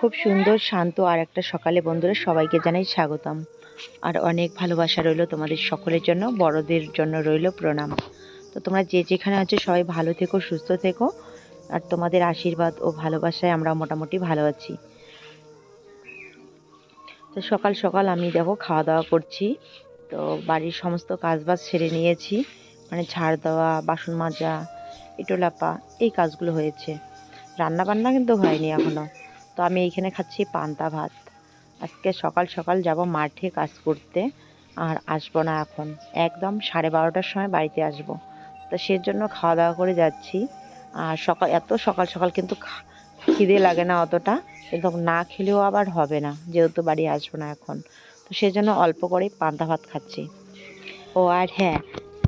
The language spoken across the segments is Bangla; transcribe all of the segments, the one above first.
খুব সুন্দর, শান্ত আর একটা সকালে বন্ধুরা সবাইকে জানাই স্বাগতম। আর অনেক ভালোবাসা রইল তোমাদের সকলের জন্য, বড়দের জন্য রইল প্রণাম। তো তোমরা যে যেখানে আছো সবাই ভালো থেকো, সুস্থ থেকো। আর তোমাদের আশীর্বাদ ও ভালোবাসায় আমরা মোটামুটি ভালো আছি। তো সকাল সকাল আমি দেখো খাওয়া দাওয়া করছি। তো বাড়ির সমস্ত কাজবাজ সেরে নিয়েছি। মানে ঝাড় দেওয়া, বাসন মাজা এটোলাপা এই কাজগুলো হয়েছে। রান্না বান্না কিন্তু হয়নি এখনও। তো আমি এইখানে খাচ্ছি পান্তা ভাত। আজকে সকাল সকাল যাব মাঠে কাজ করতে আর আসব না এখন। একদম সাড়ে বারোটার সময় বাড়িতে আসব। তো সেজন্য খাওয়া দাওয়া করে যাচ্ছি। আর সকাল, এত সকাল সকাল কিন্তু খিদে লাগে না অতটা। কিন্তু না খেলেও আবার হবে না, যেহেতু বাড়ি আসব না এখন। তো সেজন্য অল্প করে পান্তা ভাত খাচ্ছি। ও, আর হ্যাঁ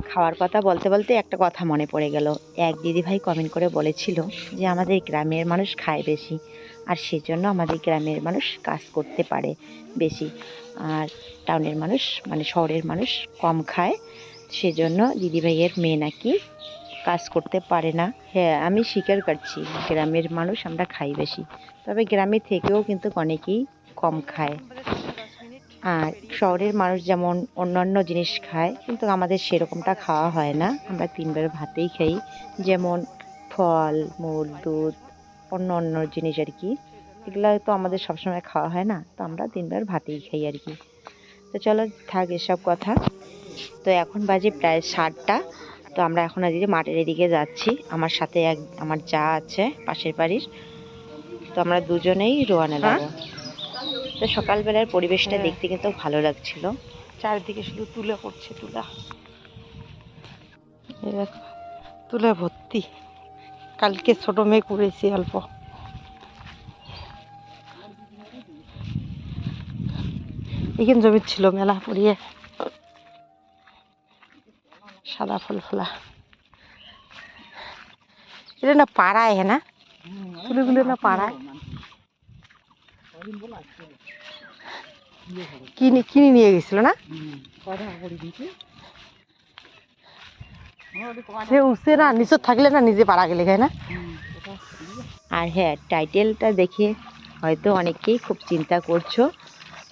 খাওয়ার কথা বলতে বলতে একটা কথা মনে পড়ে গেল। এক দিদিভাই কমেন্ট করে বলেছিল যে, আমাদের গ্রামের মানুষ খায় বেশি। আর সেজন্য আমাদের গ্রামের মানুষ কাজ করতে পারে বেশি। আর টাউনের মানুষ মানে শহরের মানুষ কম খায়, সেজন্য দিদিভাইয়ের মেয়ে নাকি কাজ করতে পারে না। হ্যাঁ আমি স্বীকার করছি, গ্রামের মানুষ আমরা খাই বেশি। তবে গ্রামে থেকেও কিন্তু অনেকেই কম খায়। আর শহরের মানুষ যেমন অন্যান্য জিনিস খায়, কিন্তু আমাদের সেরকমটা খাওয়া হয় না। আমরা তিনবার ভাতেই খাই, যেমন ফল, মূল, দুধ অন্য অন্য জিনিস আর কি। এগুলো তো আমাদের সবসময় খাওয়া হয় না তো আমরা তিনবার ভাতেই খাই আর কি। তো চলো থাক এসব কথা। তো এখন বাজে প্রায় সাতটা তো আমরা এখন আজকে মাঠের এদিকে যাচ্ছি আমার সাথে এক আমার যা আছে পাশের বাড়ির তো আমরা দুজনেই রোয়ানা লাগবো তো সকালবেলার পরিবেশটা হ্যাঁ। দেখতে কিন্তু ভালো লাগছিল। চারিদিকে শুধু তুলে পড়ছে তুলা। তুলা ভর্তি। কালকে ছোট মেয়ে করেছি অল্প। এখানে জমি ছিল, মেলা পড়িয়ে। সাদা ফুল ফোলা। এটা না পাড়ায় হ্যাঁ না? তুলিগুলো না পাড়ায়? কিনে কিনে নিয়ে গেছিল না? সে উসে না নিচে থাকলে না নিজে পাড়া গেলে না? আর হ্যাঁ টাইটেলটা দেখে হয়তো অনেকেই খুব চিন্তা করছ।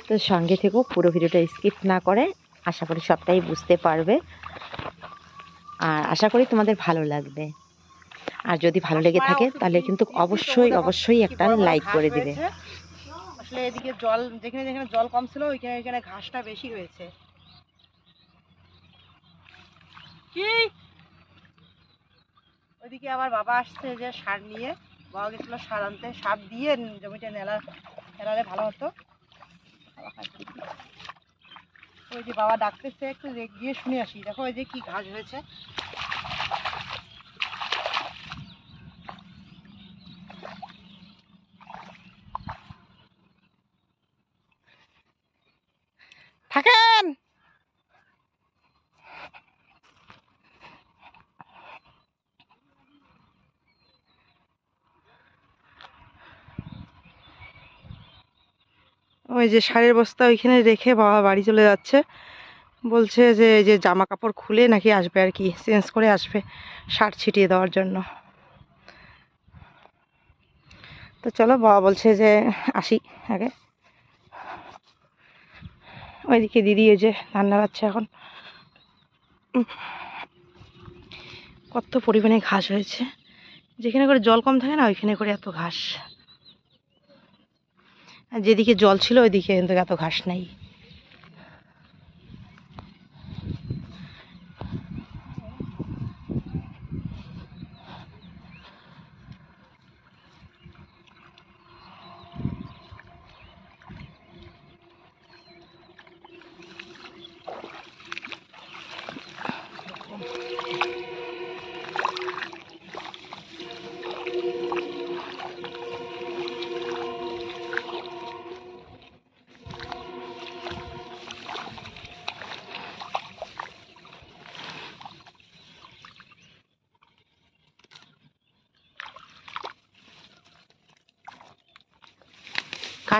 তো সঙ্গে থেকেও পুরো ভিডিওটা স্কিপ না করে আশা করি সবটাই বুঝতে পারবে। আর আশা করি তোমাদের ভালো লাগবে। আর যদি ভালো লেগে থাকে তাহলে কিন্তু অবশ্যই অবশ্যই একটা লাইক করে দিবে। আসলে এদিকে জল যেখানে যেখানে জল কম ছিল ওইখানে ওইখানে ঘাসটা বেশি হয়েছে। কি? ওইদিকে আবার বাবা আসছে যে সার নিয়ে। বাবা গেছিল সার আনতে। সার দিয়ে জমিটা নেলা, নেলালে ভালো হতো? ওই যে বাবা ডাকতেছে, একটু গিয়ে শুনে আসি। দেখো ওই যে কি ঘাস হয়েছে। থাকেন ওই যে সারের বস্তা ওইখানে রেখে বাবা বাড়ি চলে যাচ্ছে। বলছে যে এই যে জামা কাপড় খুলে নাকি আসবে আর কি, চেঞ্জ করে আসবে সার ছিটিয়ে দেওয়ার জন্য। তো চলো বাবা বলছে যে আসি আগে। ওইদিকে দিদি ওই যে রান্না পাচ্ছে এখন। কত পরিমাণে ঘাস হয়েছে। যেখানে করে জল কম থাকে না, ওইখানে করে এত ঘাস। যেদিকে জল ছিল ওইদিকে কিন্তু এত ঘাস নাই।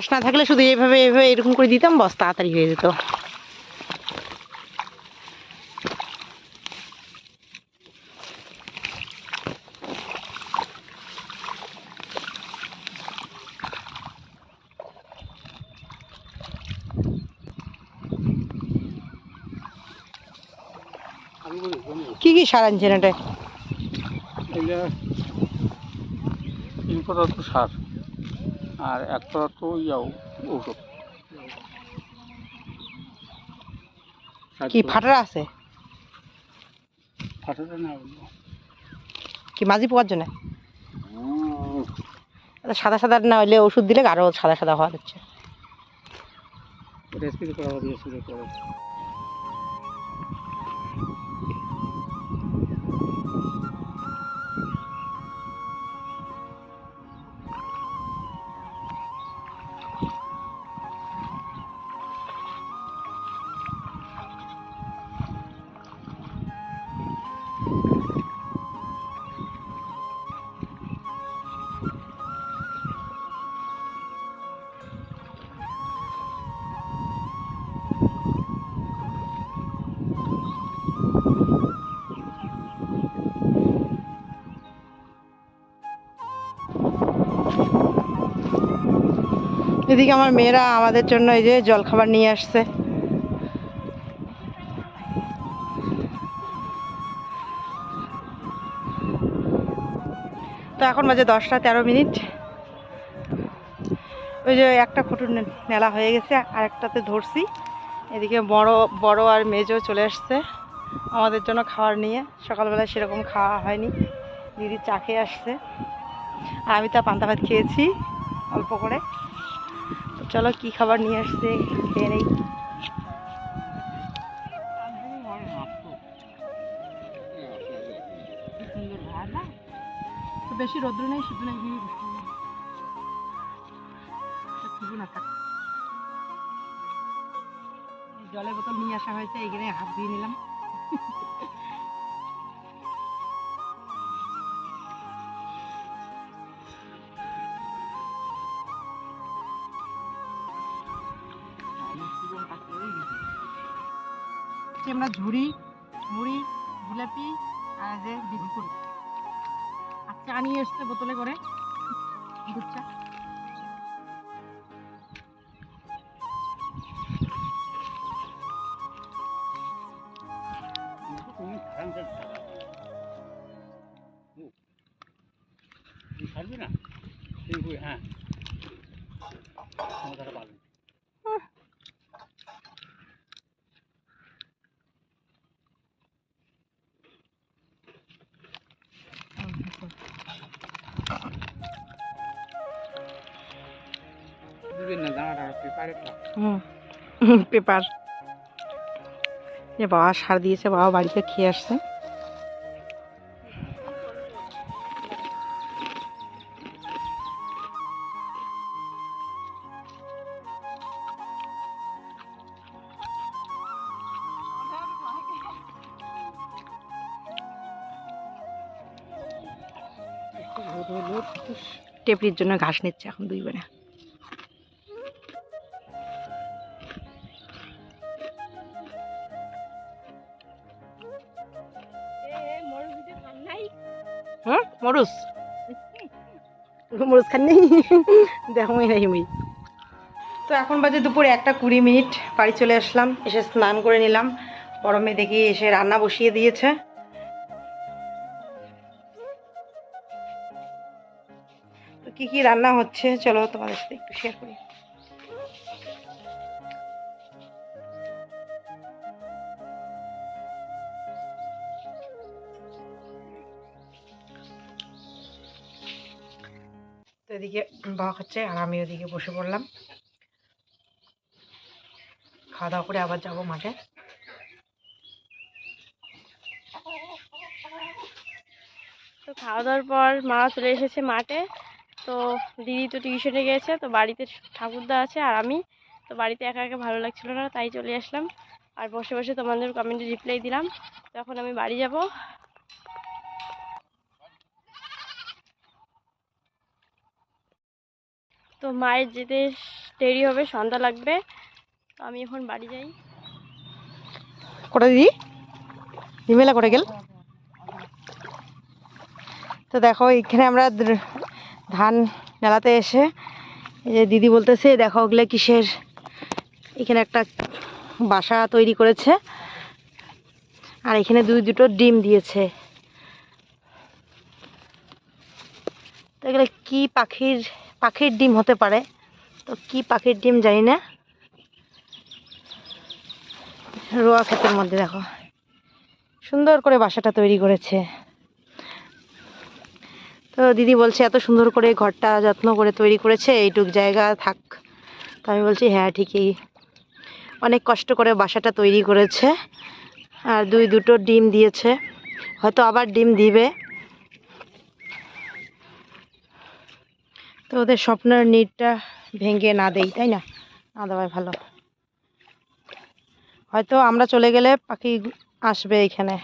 ঘাস না থাকলে শুধু এভাবে এভাবে এরকম করে দিতাম, বস, তাড়াতাড়ি হয়ে যেত। কি কি সার আনছেন এটা? সার। আর একটা পদার্থ ইয়াও ঔষধ। কি ফাটারা আছে? না কি মাঝি পোকার জন্য? এটা সাদা সাদা না হলে ওষুধ দিলে আরও সাদা সাদা হওয়া যাচ্ছে। এদিকে আমার মেয়েরা আমাদের জন্য এই যে জলখাবার নিয়ে আসছে। তো এখন বাজে দশটা তেরো মিনিট। ওই যে একটা নে- নেলা হয়ে গেছে, আর একটাতে ধরছি। এদিকে বড় বড় আর মেজও চলে আসছে। আমাদের জন্য খাবার নিয়ে। সকালবেলা সেরকম খাওয়া হয়নি। দিদি চা খেয়ে আসছে। আর আমি তা পান্তা ভাত খেয়েছি, অল্প করে। তো চলো কি খাবার নিয়ে আসছে, খেয়ে নেই। বেশি রোদ্র নেই, শুধু নেই জলের বোতল নিয়ে আসা হয়েছে, এখানে হাত দিয়ে নিলাম। হচ্ছে আমরা ঝুড়ি, মুড়ি, জিলাপি আর যে বিস্কুট। আর চা নিয়ে এসছে বোতলে করে। দুধ চা। ছাড়বি না? হ্যাঁ। হুম। পেপার। যে বাবা, সার দিয়েছে, বাবা বাড়িতে খেয়ে আসছে। টেপরির জন্য ঘাস নিচ্ছে এখন দুই বোনে। হুম মরুচ খাননি খান দেখো মুই তো এখন বাজে দুপুরে একটা কুড়ি মিনিট, বাড়ি চলে আসলাম, এসে স্নান করে নিলাম। গরমে দেখি এসে রান্না বসিয়ে দিয়েছে। তো কি কি রান্না হচ্ছে, চলো তোমাদের সাথে একটু শেয়ার করি। তো এদিকে বাবা খাচ্ছে আর আমি ওদিকে বসে পড়লাম। খাওয়া দাওয়া করে আবার যাব মাঠে। তো খাওয়া দাওয়ার পর মা চলে এসেছে মাঠে। তো দিদি তো টিউশনে গেছে, তো বাড়িতে ঠাকুরদা আছে আর আমি। তো বাড়িতে একা একা ভালো লাগছিল না, তাই চলে আসলাম। আর বসে বসে তোমাদের কমেন্টে রিপ্লাই দিলাম। তো এখন আমি বাড়ি যাব। তো মায়ের যেতে দেরি হবে, সন্ধ্যা লাগবে। তো আমি এখন বাড়ি যাই। কোটা দিদি? হিমেলা করে গেল? তো দেখো, এখানে আমরা ধান মেলাতে এসে, এই যে দিদি বলতেছে, দেখো ওগুলো কিসের? এখানে একটা বাসা তৈরি করেছে। আর এখানে দুই দুটো ডিম দিয়েছে। তো এগুলো কী পাখির পাখির ডিম হতে পারে। তো কি পাখির ডিম জানি না। রোয়া ক্ষেতের মধ্যে দেখো। সুন্দর করে বাসাটা তৈরি করেছে। তো দিদি বলছে, এত সুন্দর করে ঘরটা যত্ন করে তৈরি করেছে, এইটুক জায়গা থাক। তো আমি বলছি হ্যাঁ ঠিকই। অনেক কষ্ট করে বাসাটা তৈরি করেছে। আর দুই দুটো ডিম দিয়েছে। হয়তো আবার ডিম দিবে। তো ওদের স্বপ্নের নিটটা ভেঙে না দেই, তাই না? না দেওয়াই ভালো। হয়তো আমরা চলে গেলে পাখি আসবে এখানে।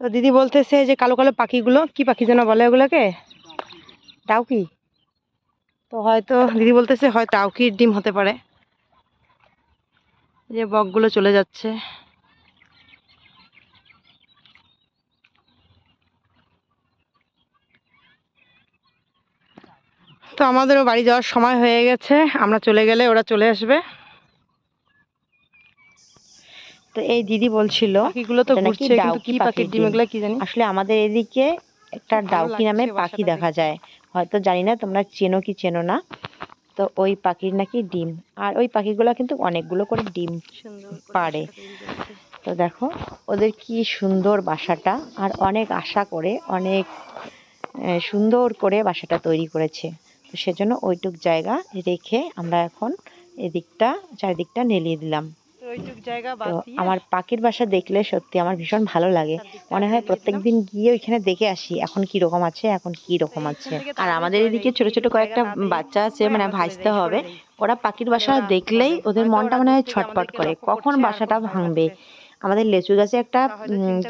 তো দিদি বলতেছে যে কালো কালো পাখিগুলো, কি পাখি যেন বলে ওগুলোকে? ডাউকি। তো হয়তো, দিদি বলতেছে হয়তো ডাউকির ডিম হতে পারে। যে বকগুলো চলে যাচ্ছে। তো আমাদেরও বাড়ি যাওয়ার সময় হয়ে গেছে। আমরা চলে গেলে ওরা চলে আসবে। তো এই দিদি বলছিল পাখিগুলো তো ঘুরছে কিন্তু কি পাখির ডিম। এগুলো কি জানি? আসলে আমাদের এদিকে একটা ডাউকি নামে পাখি দেখা যায়। হয়তো জানি না তোমরা চেনো কি চেনো না। তো ওই পাখির নাকি ডিম। আর ওই পাখিগুলো কিন্তু অনেকগুলো করে ডিম পারে। তো দেখো ওদের কি সুন্দর বাসাটা। আর অনেক আশা করে অনেক সুন্দর করে বাসাটা তৈরি করেছে। তো সেজন্য ওইটুক জায়গা রেখে আমরা এখন এদিকটা চারিদিকটা নেলিয়ে দিলাম। তো আমার পাখির বাসা দেখলে সত্যি আমার ভীষণ ভালো লাগে। মনে হয় নেলিয়ে প্রত্যেক দিন গিয়ে ওইখানে দেখে আসি এখন কি রকম আছে এখন কি রকম আছে। আর আমাদের এদিকে ছোট ছোট কয়েকটা বাচ্চা আছে মানে ভাসতে হবে। ওরা পাখির বাসা দেখলেই ওদের মনটা মনে হয় ছটপট করে। কখন বাসাটা ভাঙবে? আমাদের লেচু গাছে একটা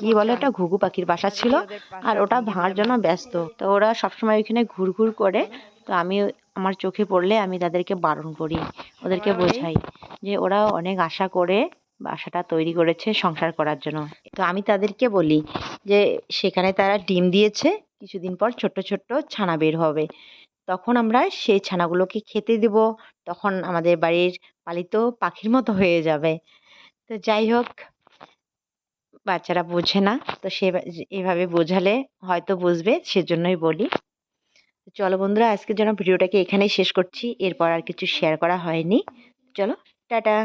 কি বলে একটা ঘুঘু পাখির বাসা ছিল আর ওটা ভাঙার জন্য ব্যস্ত। তো ওরা সবসময় ওইখানে ঘুরঘুর করে তো আমি আমার চোখে পড়লে আমি তাদেরকে বারণ করি ওদেরকে বোঝাই যে ওরা অনেক আশা করে বাসাটা তৈরি করেছে সংসার করার জন্য। তো আমি তাদেরকে বলি যে সেখানে তারা ডিম দিয়েছে কিছুদিন পর ছোট্ট ছোট্ট ছানা বের হবে। তখন আমরা সেই ছানাগুলোকে খেতে দেব তখন আমাদের বাড়ির পালিত পাখির মতো হয়ে যাবে। তো যাই হোক বাচ্চারা বোঝে না তো সে এভাবে বোঝালে হয়তো বুঝবে সেজন্যই বলি। চলো বন্ধুরা, আজকের জন্য ভিডিওটাকে এখানেই শেষ করছি। এরপর আর কিছু শেয়ার করা হয়নি। চলো, টাটা।